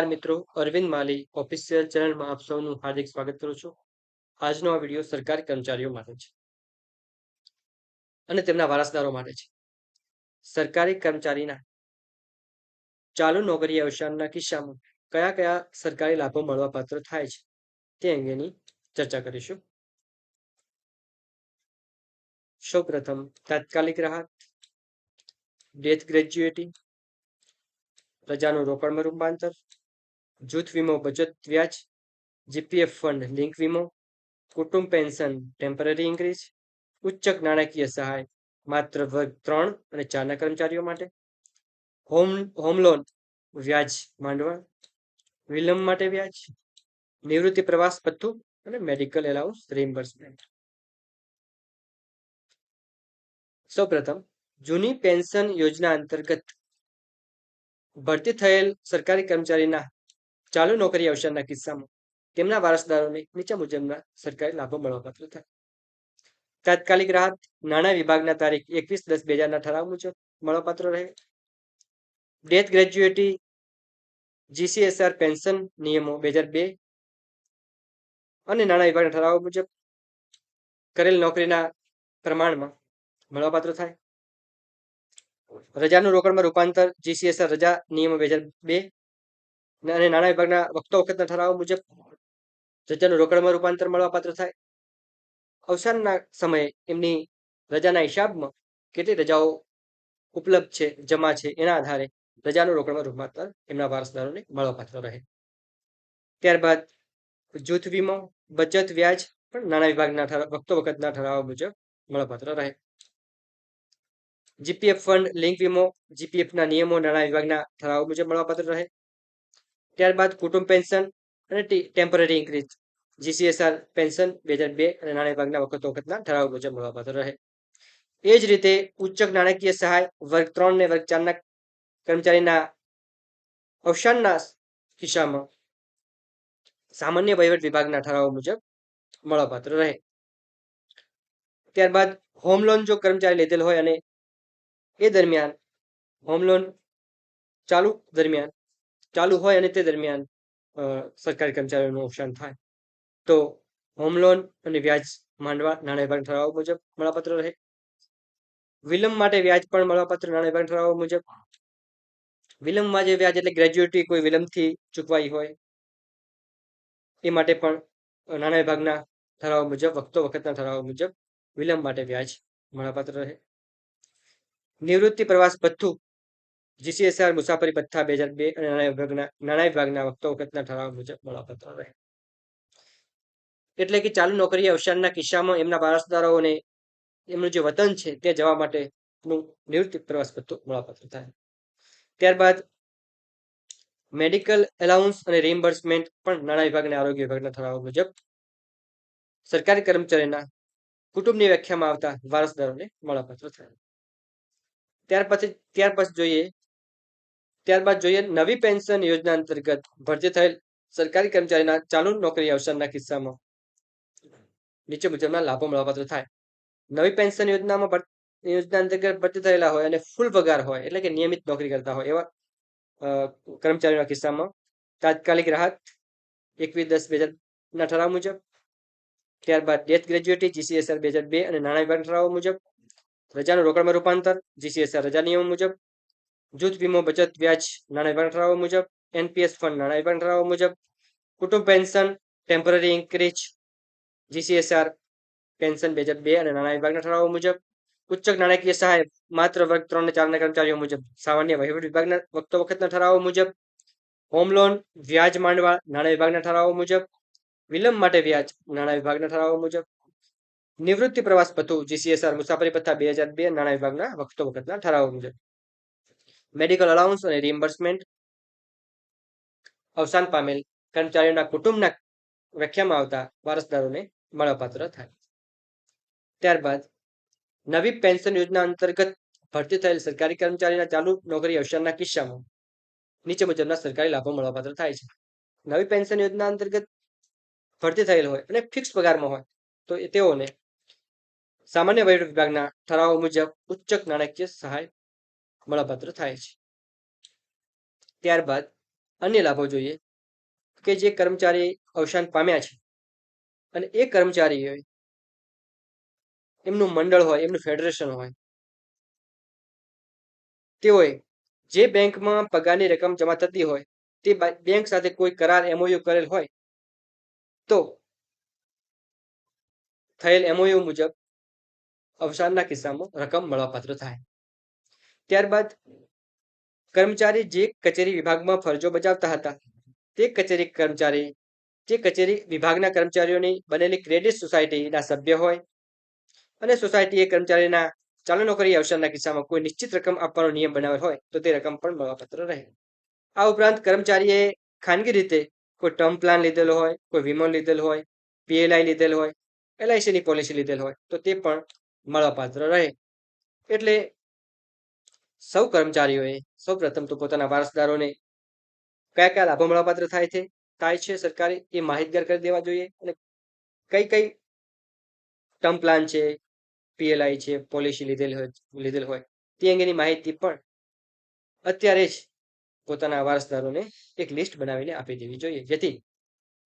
નમસ્કાર મિત્રો, અરવિંદ માલી ઓફિશિયલ ચેનલમાં આપ સૌનું હાર્દિક સ્વાગત કરું છું. આજનો આ વીડિયો સરકારી કર્મચારીઓ માટે છે અને તેમના વારસદારો માટે છે. સરકારી કર્મચારીના ચાલુ નોકરી અવસાનના કિસ્સામાં કયા કયા સરકારી લાભો મળવાપાત્ર થાય છે તે અંગેની ચર્ચા કરીશું. સૌપ્રથમ, તાત્કાલિક રાહત ડેથ ગ્રેજ્યુએટી પ્રજાનું રોકડમાં રૂપાંતર જૂથ વીમો, બચત વ્યાજ, જીપીએફ ફંડ, લિંક વીમો, કુટુંબ પેન્શન, ટેમ્પરરી ઇન્ક્રીઝ ઉચ્ચક નાણાકીય સહાય, માત્ર વર્ગ ત્રણ અને ચારના કર્મચારીઓ માટે, હોમ હોમ લોન, વ્યાજ માંડવા વિલંબ માટે વ્યાજ, નિવૃત્તિ પ્રવાસ પથ્થું અને મેડિકલ એલાઉન્સ રિમ્બર્સમેન્ટ સૌપ્રથમ, જૂની પેન્શન યોજના અંતર્ગત ભરતી થયેલ સરકારી કર્મચારીના ચાલુ નોકરી અવસરના કિસ્સામાં તેમના વારસદારોને નીચે મુજબના સરકારી લાભો મળવાપાત્ર થાય. તાત્કાલિક રાહત નાણાં વિભાગના તારીખ એકવીસ દસ બે હજારના ઠરાવ મુજબ મળવાપાત્ર રહે. ડેથ ગ્રેજ્યુએટી, જીસીએસઆર પેન્શન નિયમો બે હજાર બે અને નાણાં વિભાગના ઠરાવ મુજબ કરેલ નોકરીના પ્રમાણમાં મળવાપાત્ર થાય. રજાનું રોકડમાં રૂપાંતર, જીસીએસઆર રજા નિયમો બે હજાર બે અને નાણાં વિભાગના વખતો વખતના ઠરાવો મુજબ રજાનું રોકડમાં રૂપાંતર મળવાપાત્ર થાય. અવસાનના સમયે એમની રજાના હિસાબમાં કેટલી રજાઓ ઉપલબ્ધ છે, જમા છે, એના આધારે રજાનું રોકડમાં રૂપાંતર એમના વારસદારોને મળવાપાત્ર રહે. ત્યારબાદ જૂથ વીમો, બચત, વ્યાજ પણ નાણાં વિભાગના વખતો વખતના ઠરાવો મુજબ મળવાપાત્ર રહે. જીપીએફ ફંડ, લિંક વીમો, જીપીએફના નિયમો નાણાં વિભાગના ઠરાવો મુજબ મળવાપાત્ર રહે. ત્યારબાદ કુટુંબ પેન્શન અને ટેમ્પરરી ઇન્ક્રીઝ જીસીએસઆર પેન્શન બે હજાર બે અને નાણાં વિભાગના વખતો વખતના ઠરાવ મુજબ મળવાપાત્ર રહે. એ જ રીતે ઉચ્ચક નાણાકીય સહાય વર્ગ ત્રણ ને વર્ગ ચારના કર્મચારીના અવસાનના કિસ્સામાં સામાન્ય વહીવટ વિભાગના ઠરાવો મુજબ મળવાપાત્ર રહે. ત્યારબાદ હોમ લોન જો કર્મચારી લીધેલ હોય અને એ દરમિયાન, હોમ લોન ચાલુ દરમિયાન ચાલુ હોય અને તે દરમિયાન સરકારી કર્મચારીઓનું અવસાન થાય. તો હોમ લોન અને વ્યાજ માંડવા નાણાં વિભાગ ઠરાવ મુજબ મળાપત્ર રહે. વિલંબ માટે વ્યાજ પણ મળવાપત્ર નાણાં વિભાગ ઠરાવ મુજબ. વિલંબમાં જે વ્યાજ એટલે ગ્રેજ્યુએટી કોઈ વિલંબથી ચૂકવાઈ હોય, એ માટે પણ નાણાં વિભાગના ઠરાવ મુજબ, વખતો વખતના ઠરાવ મુજબ વિલંબ માટે વ્યાજ મળવાપાત્ર રહે. નિવૃત્તિ પ્રવાસ ભથ્થું જીસીએસઆર, મુસાફરી પથ્થા બે હજાર બે અને નાણાં વિભાગના નાણાં વિભાગના વખતો વખતના ઠરાવ મુજબ મળાપત્ર રહે એટલે કે ચાલુ નોકરી અવસાનના કિસ્સામાં એમના વારસદારોને એમનું જે વતન છે તે જવા માટેનું નિવૃત્તિ પ્રવાસ ભથ્થું મળવાપાત્ર થાય ત્યારબાદ મેડિકલ એલાઉન્સ અને રિમ્બર્સમેન્ટ પણ નાણાં વિભાગના આરોગ્ય વિભાગના ઠરાવ મુજબ સરકારી કર્મચારીના કુટુંબની વ્યાખ્યામાં આવતા વારસદારોને મળાપત્ર થાય ત્યાર પછી ત્યાર પછી જોઈએ ત્યારબાદ જોઈએ નવી પેન્શન યોજના અંતર્ગત ભરતી થયેલ સરકારી કર્મચારીના ચાલુ નોકરી અવસરના કિસ્સામાં. નીચે મુજબના લાભો મળવાપાત્ર થાય. નવી પેન્શન યોજનામાં યોજના અંતર્ગત ભરતી થયેલા હોય અને ફૂલ પગાર હોય, એટલે કે નિયમિત નોકરી કરતા હોય એવા કર્મચારીઓના કિસ્સામાં તાત્કાલિક રાહત એકવીસ દસ બે હજારના ઠરાવ મુજબ, ત્યારબાદ ડેથ ગ્રેજ્યુએટી જીસીએસઆર બે હજાર બે અને નાણાં વિભાગ ઠરાવ મુજબ, રજાનું રોકડમાં રૂપાંતર જીસીએસઆર રજા નિયમો મુજબ જૂથ વીમો, બચત, વ્યાજ, નાણાં વિભાગ ઠરાવો મુજબ, એનપીએસ ફંડ, નાણાં વિભાગ ઠરાવો મુજબ, કુટુંબ pension temporary increase GCSR pension બે હજાર બે અને નાણાં વિભાગના ઠરાવો મુજબ ઉચ્ચક નાણાકીય સહાય માત્ર વર્ગ ત્રણ ને ચારના કર્મચારીઓ મુજબ, સામાન્ય વહીવટ વિભાગના વખતો વખતના ઠરાવો મુજબ, હોમ લોન, વ્યાજ માંડવા, નાણાં વિભાગના ઠરાવો મુજબ, વિલંબ માટે વ્યાજ, નાણાં વિભાગના ઠરાવો મુજબ, નિવૃત્તિ પ્રવાસ ભથ્થું જીસીએસઆર મુસાફરી ભથ્થા બે હજાર બે નાણાં વિભાગના વખતો વખતના ઠરાવો મુજબ. મેડિકલ અલાઉન્સ અને રિમ્બર્સમેન્ટ અવસાન પામેલ કર્મચારીઓના કુટુંબના વ્યાખ્યામાં આવતા વારસદારોને મળવાપાત્ર થાય. ત્યારબાદ નવી પેન્શન યોજના અંતર્ગત ભરતી થયેલ સરકારી કર્મચારીના ચાલુ નોકરી અવસરના કિસ્સામાં નીચે મુજબના સરકારી લાભો મળવાપાત્ર થાય છે. નવી પેન્શન યોજના અંતર્ગત ભરતી થયેલ હોય અને ફિક્સ પગારમાં હોય, તો તેઓને સામાન્ય વહીવટ વિભાગના ઠરાવો મુજબ ઉચ્ચક નાણાકીય સહાય મળવાપાત્ર થાય છે ત્યારબાદ અન્ય લાભો જોઈએ કે જે કર્મચારી અવસાન પામ્યા છે અને એ કર્મચારીઓ એમનું મંડળ હોય, એમનું ફેડરેશન હોય, તેઓએ જે બેંકમાં પગારની રકમ જમા થતી હોય, તે બેંક સાથે કોઈ કરાર એમઓયુ કરેલ હોય, તો થયેલ એમઓયુ મુજબ અવસાનના કિસ્સામાં રકમ મળવાપાત્ર થાય. ત્યારબાદ કર્મચારી જે કચેરી વિભાગમાં ફરજો બજાવતા હતા, તે કચેરી કર્મચારી, જે કચેરી વિભાગના કર્મચારીઓની બનેલી ક્રેડિટ સોસાયટીના સભ્ય હોય અને સોસાયટી એ કર્મચારીના ચાલુ નોકરી અવસરના કિસ્સામાં કોઈ નિશ્ચિત રકમ આપવાનો નિયમ બનાવેલ હોય, તો તે રકમ પણ મળવાપત્ર રહે. આ ઉપરાંત કર્મચારીએ ખાનગી રીતે કોઈ ટર્મ પ્લાન લીધેલો હોય, કોઈ વીમો લીધેલો હોય, પીએલઆઈ લીધેલ હોય, એલઆઈસીની પોલિસી લીધેલ હોય, તો તે પણ મળવાપાત્ર રહે. એટલે સૌ કર્મચારીઓએ, સૌ પ્રથમ તો પોતાના વારસદારોને કયા કયા લાભો મળવાપાત્ર થાય છે થાય છે સરકારે એ માહિતગાર કરી દેવા જોઈએ અને કઈ કઈ ટર્મ પ્લાન છે, પીએલઆઈ છે, પોલિસી લીધેલ હોય લીધેલ હોય, તે અંગેની માહિતી પણ અત્યારે જ પોતાના વારસદારોને એક લિસ્ટ બનાવીને આપી દેવી જોઈએ. જેથી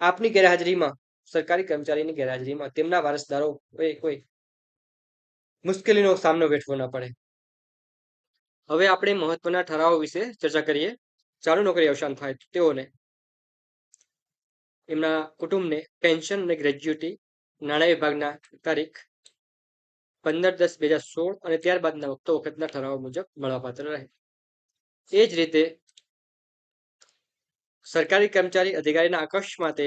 આપની ગેરહાજરીમાં, સરકારી કર્મચારીની ગેરહાજરીમાં તેમના વારસદારો કોઈ મુશ્કેલીનો સામનો વેઠવો ન પડે. હવે આપણે મહત્વના ઠરાવો વિશે ચર્ચા કરીએ. ચાલુ નોકરી અવસાન થાય તેઓને એમના કુટુંબને પેન્શન અને ગ્રેજ્યુટી નાણાં વિભાગના તારીખ પંદર દસ બે હજાર સોળ અને ત્યારબાદના વખતો વખતના ઠરાવો મુજબ મળવાપાત્ર રહે. એ જ રીતે સરકારી કર્મચારી અધિકારીના અકસ્માતે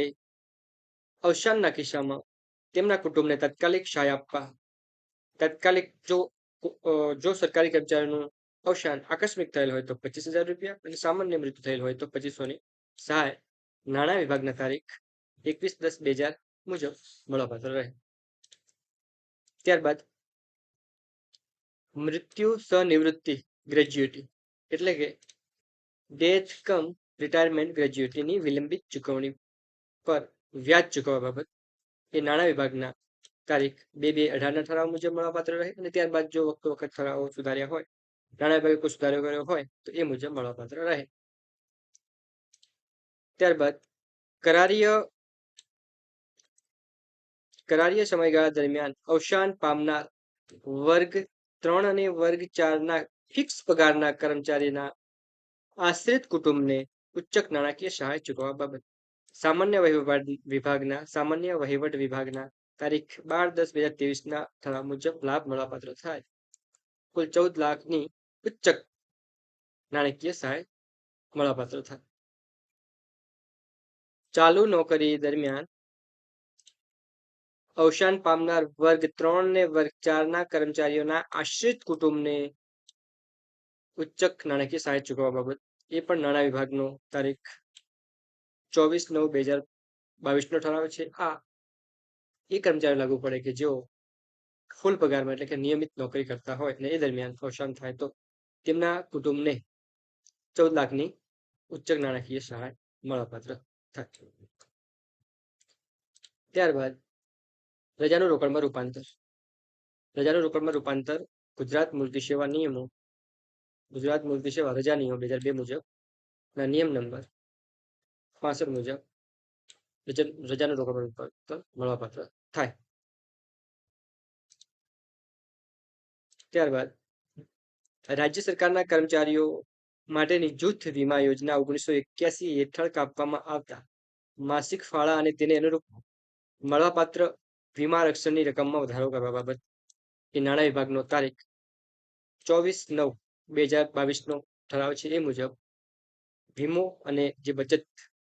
અવસાનના કિસ્સામાં તેમના કુટુંબને તાત્કાલિક સહાય આપવા, તાત્કાલિક જો જો સરકારી કર્મચારીનું અવસાન આકસ્મિક થયેલ હોય તો પચીસ હજાર રૂપિયા અને સામાન્ય મૃત્યુ થયેલ હોય તો પચીસોની સહાય નાણાં વિભાગના તારીખ એકવીસ દસ બે હજાર મુજબ મળવાપાત્ર રહે. ત્યારબાદ મૃત્યુ સનિવૃત્તિ ગ્રેજ્યુટી એટલે કે ડેથ કમ રિટાયરમેન્ટ ગ્રેજ્યુટીની વિલંબિત ચૂકવણી પર વ્યાજ ચૂકવવા બાબત એ નાણાં વિભાગના તારીખ બે બે અઢારના ઠરાવ મુજબ મળવાપાત્ર રહે અને ત્યારબાદ જો વખતો વખત ઠરાવો સુધાર્યા હોય નાણાં વિભાગે કોઈ સુધારો કર્યો હોય, તો એ મુજબ મળવાપાત્ર રહે. ત્યારબાદ, કરારીય કરારીય સમયગાળા દરમિયાન અવસાન પામનાર વર્ગ ત્રણ અને વર્ગ ચારના ફિક્સ પગારના કર્મચારીના આશ્રિત કુટુંબને ઉચ્ચક નાણાકીય સહાય ચૂકવવા બાબત. સામાન્ય વહીવટ વિભાગના, સામાન્ય વહીવટ વિભાગના તારીખ બાર દસ બે હજાર ના ઠરાવ મુજબ લાભ મળવાપાત્ર થાય. કુલ ચૌદ લાખની ઉચ્ચક નાણાકીય સહાય મળવાપાત્ર થાય ચાલુ નોકરી દરમિયાન અવસાન પામનાર વર્ગ ત્રણ ને વર્ગ ચારના કર્મચારીઓના આશ્રિત કુટુંબને ઉચ્ચક નાણાકીય સહાય ચૂકવવા બાબત એ પણ નાણાં વિભાગનો તારીખ ચોવીસ નવ બે હજાર બાવીસનો ઠરાવ છે આ એ કર્મચારી લાગુ પડે કે જેઓ ફૂલ પગારમાં એટલે કે નિયમિત નોકરી કરતા હોય અને એ દરમિયાન અવસાન થાય તો તેમના કુટુંબને ચૌદ લાખની ઉચ્ચ નાણાકીય સહાય મળવાપાત્ર થાય ત્યારબાદ રજાનું રોકડમાં રૂપાંતર. રજાનું રોકડમાં રૂપાંતર ગુજરાત મૂર્તિ સેવા નિયમો, ગુજરાત મૂર્તિ સેવા રજા નિયમ બે હજાર બે મુજબ, ના નિયમ નંબર પાસઠ મુજબ રજાનું રોકડમાં રૂપાંતર મળવાપાત્ર થાય. ત્યારબાદ રાજ્ય સરકારના કર્મચારીઓ માટેની જૂથ વીમા યોજના ઓગણીસો એક્યાસી હેઠળ કાપવામાં આવતા. માસિક ફાળા અને તેને અનુરૂપ મળવાપાત્ર વીમા રક્ષણની રકમમાં વધારો કરવા બાબત. એ નાણાં વિભાગનો તારીખ ચોવીસ નવ બે હજાર બાવીસનો ઠરાવ છે. એ મુજબ વીમો અને જે બચત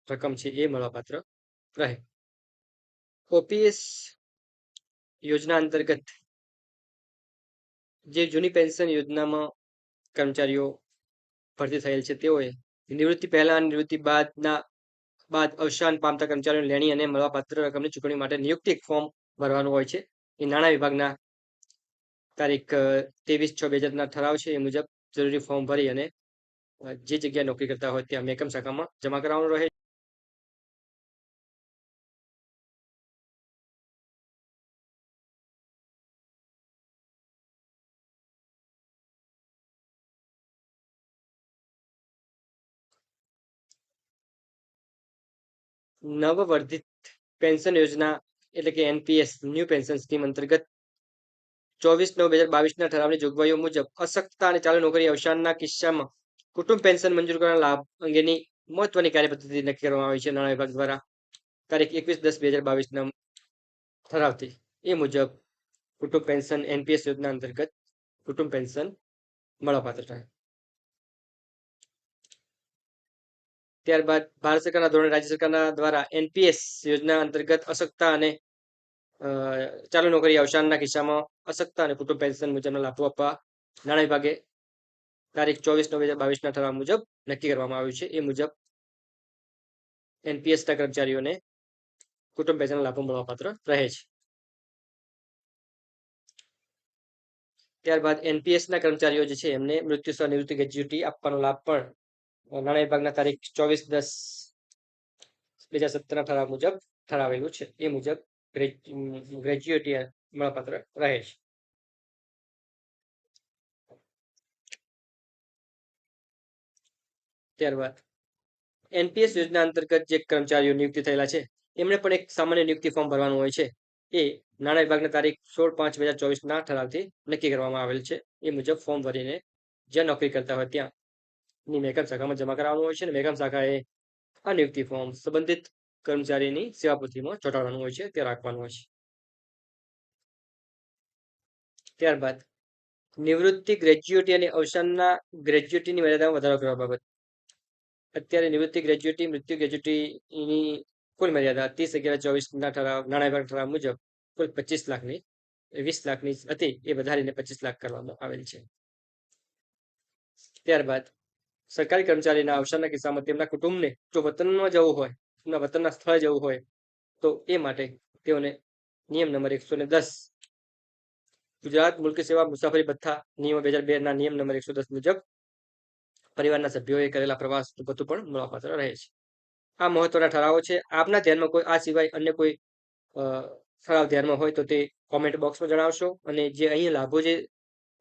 રકમ છે એ મળવાપાત્ર રહે. ઓપીએસ યોજના અંતર્ગત જે જૂની પેન્શન યોજનામાં કર્મચારીઓ ભરતી થયેલ છે. તેઓએ નિવૃત્તિ પહેલા અને નિવૃત્તિ બાદના, બાદ અવસાન પામતા કર્મચારીઓને લેણી અને મળવાપાત્ર રકમની ચૂકવણી માટે નિયુક્તિ ફોર્મ ભરવાનું હોય છે. એ નાણાં વિભાગના તારીખ ત્રેવીસ છ બે હજારના ઠરાવ છે. એ મુજબ જરૂરી ફોર્મ ભરી અને જે જગ્યાએ નોકરી કરતા હોય ત્યાં મેકમ શાખામાં જમા કરાવવાનું રહે નવવર્ધિત પેન્શન યોજના એટલે કે એનપીએસ, ન્યૂ પેન્શન સ્કીમ અંતર્ગત ચોવીસ નવ બે હજાર બાવીસના ઠરાવની જોગવાઈઓ મુજબ અશક્તતા અને ચાલુ નોકરી અવસાનના કિસ્સામાં કુટુંબ પેન્શન મંજૂર કરવાના લાભ અંગેની મહત્વની કાર્યપદ્ધતિ નક્કી કરવામાં આવી છે નાણાં વિભાગ દ્વારા તારીખ એકવીસ દસ બે હજાર બાવીસના ઠરાવથી. એ મુજબ કુટુંબ પેન્શન, એનપીએસ યોજના અંતર્ગત કુટુંબ પેન્શન મળવાપાત્ર થાય. ત્યારબાદ ભારત સરકારના ધોરણે રાજ્ય સરકારના દ્વારા એનપીએસ યોજના અંતર્ગત અશક્તતા અને ચાલુ નોકરી અવસાનના કિસ્સામાં અશક્તતા અને કુટુંબ પેન્શન મુજબના લાભો આપવા નાણાં વિભાગે તારીખ ચોવીસ નવ બે હજાર બાવીસના ઠરાવ મુજબ નક્કી કરવામાં આવ્યું છે. એ મુજબ એનપીએસના કર્મચારીઓને કુટુંબ પેન્શન લાભો મળવાપાત્ર રહે છે. ત્યારબાદ એનપીએસના કર્મચારીઓ જે છે એમને મૃત્યુ નિવૃત્તિ ગ્રેજ્યુટી આપવાનો લાભ પણ નાણાં વિભાગના તારીખ ચોવીસ દસ બે હજાર સત્તરના ઠરાવ મુજબ ઠરાવેલું છે. એ મુજબ ગ્રેજ્યુએટી મળવાપાત્ર રહે છે. ત્યારબાદ એનપીએસ યોજના અંતર્ગત જે કર્મચારીઓ નિયુક્તિ થયેલા છે, એમણે પણ એક સામાન્ય નિયુક્તિ ફોર્મ ભરવાનું હોય છે. એ નાણાં વિભાગના તારીખ સોળ પાંચ બે હજાર ચોવીસના ઠરાવથી નક્કી કરવામાં આવેલ છે. એ મુજબ ફોર્મ ભરીને જ્યાં નોકરી કરતા હોય ત્યાં ની મહેકમ શાખામાં જમા કરાવવાનું હોય છે અને મહેકમ શાખાએ આ નિયુક્તિ ફોર્મ સંબંધિત કર્મચારીની સેવાપુથીમાં ચોંટાડવાનું હોય છે, તે રાખવાનું હોય છે. ત્યારબાદ નિવૃત્તિ ગ્રેજ્યુએટી અને અવસાનના ગ્રેજ્યુએટીની મર્યાદામાં વધારો કરવા બાબત. અત્યારે નિવૃત્તિ ગ્રેજ્યુએટી મૃત્યુ ગ્રેજ્યુએટીની કુલ મર્યાદા ત્રીસ અગિયાર ચોવીસના ઠરાવ, નાણાં વિભાગ ઠરાવ મુજબ કુલ પચીસ લાખની, વીસ લાખની હતી, એ વધારીને પચીસ લાખ કરવામાં આવેલ છે. ત્યારબાદ સરકારી કર્મચારીના અવસરના કિસ્સામાં તેમના કુટુંબને જો વતનમાં જવું હોય તેમના વતનના સ્થળે જવું હોય, તો એ માટે તેઓને નિયમ નંબર એકસો ને દસ ગુજરાત મુલકી સેવા મુસાફરી ભથ્થા નિયમ બે હજાર બે ના નિયમ નંબર એકસો દસ મુજબ પરિવારના સભ્યોએ કરેલા પ્રવાસ ભથ્થું પણ મળવાપાત્ર રહે છે. આ મહત્વના ઠરાવો છે. આપના ધ્યાનમાં કોઈ, આ સિવાય અન્ય કોઈ ઠરાવ ધ્યાનમાં હોય તો તે કોમેન્ટ બોક્સમાં જણાવશો અને જે અહીં લાભો જે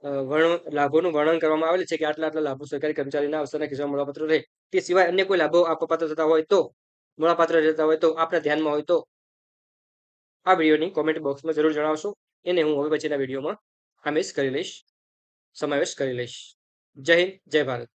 લાભોનું વર્ણન કરવામાં આવેલ છે કે આટલા આટલા લાભો સરકારી કર્મચારીના અવસરના કિસ્સામાં મળવાપાત્ર રહે. તે સિવાય અન્ય કોઈ લાભો આપવાપાત્ર થતા હોય તો, મળવાપાત્ર રહેતા હોય તો આપણા ધ્યાનમાં હોય તો, આ વિડીયોની કોમેન્ટ બોક્સમાં જરૂર જણાવશો. એને હું હવે પછીના વિડીયોમાં આમેશ કરી લઈશ, સમાવેશ કરી લઈશ. જય હિન્દ, જય ભારત.